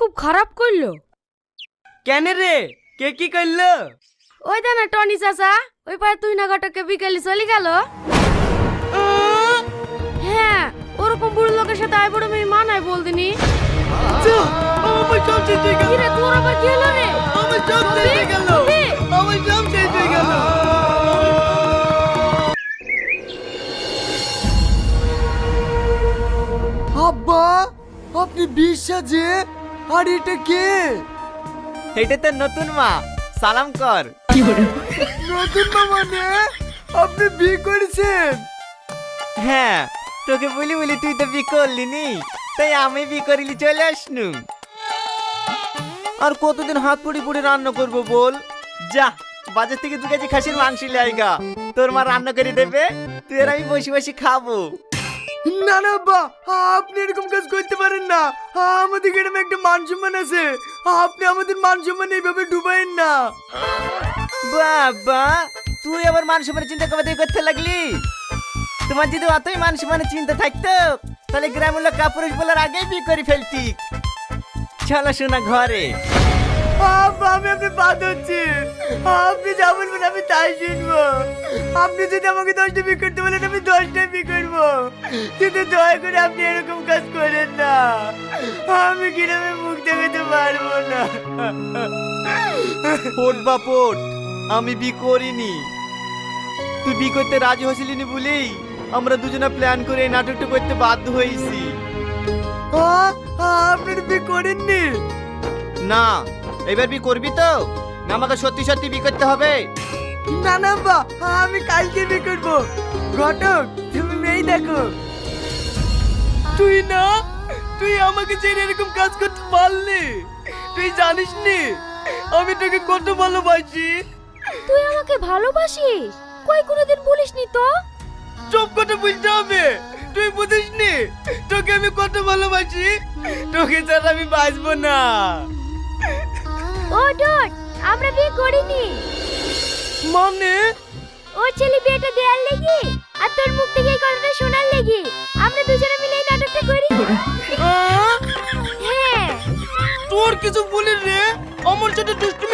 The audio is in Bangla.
খুব খারাপ করল। কেন রে? কে কি করল? ওই দে না টনি চাচা ওই পারে তুই না ঘটকে বিকেলে চলে গেল। হ্যাঁ ওরকম বুড়ো লোকের সাথে আই বড় মেয়ে মানায় বলদিনি। আমার সব শেষ হয়ে গেল। রে তোর আবার কি হলো রে? আমার সব শেষ হয়ে গেল। আমার সব শেষ হয়ে গেল। আব্বা আপনি সাজে আর এটা কে? এটা তো নতুন মা। সালাম কর। নতুন মা মানে? আপনি বিয়ে করেছেন? হ্যাঁ তোকে বলি বলি তুই তো বি করলি নি। তাই আমি বি করিলি চলে আসনু। আর কতদিন হাত পুড়ি পুড়ি রান্না করব বল? যা বাজার থেকে দু কেজি খাসির মাংস লাইগা তোর মা রান্না করে দেবে তুই আর আমি বসে বসে খাব। না না আব্বা আপনি এরকম কাজ করতে পারেন না। আমাদের গ্রামে একটা মান সম্মান আছে। আপনি আমাদের মান সম্মান এইভাবে ডুবাইন না। বাবা, তুই আবার মান সম্মানের চিন্তা কবে থেকে করতে লাগলি? তোমার যদি অতই মান সম্মানের চিন্তা থাকতো, তাহলে গ্রামের লোক কাপুরুষ বলার আগেই বিয়ে করে ফেলতি। চলো শোনা ঘরে। আপনি যা বলবেন আমি তাই শুনব। আপনি যদি আমাকে দশটা বিয়ে করতে বলেন আমি দশটা বিয়ে করব কিন্তু দয়া করে আপনি এরকম কাজ করেন না। আমি গ্রামে মুখ দেখাতে পারব না? পোট বা পোট আমি বি করিনি। তুই বি করতে রাজি হয়েছিলি নি বলেই আমরা দুজনে প্ল্যান করে এই নাটকটা করতে বাধ্য হয়েছি। আপনি বিয়ে করেননি। না এবার বি করবি তো? আমাকে সত্যি সত্যি বি করতে হবে? না না বা আমি কালকে বিয়ে করব। ঘটক তুমি মেয়ে দেখো। তুই না তুই আমাকে ছেড়ে এরকম কাজ করতে পারলি তুই জানিস নি? আমি তোকে কত ভালোবাসি। তুই আমাকে ভালোবাসিস? কই কোনোদিন বলিসনি তো? চুপ কথা বলতে হবে। তুই বুঝিস নি? তোকে আমি কত ভালোবাসি? তোকে ছাড়া আমি বাঁচবো না। ও ডট আমরা বিয়ে করিনি। মানে? ও ছেলে বিয়েটা দেয়ার লেগে আর তোর মুখ থেকে এই কথাটা শোনার লেগে আমরা দুজনে মিলে এই নাটকটা করি। আহ? হ্যাঁ। তোর কিছু বলিস রে? অমল সাথে দুষ্টুমি করো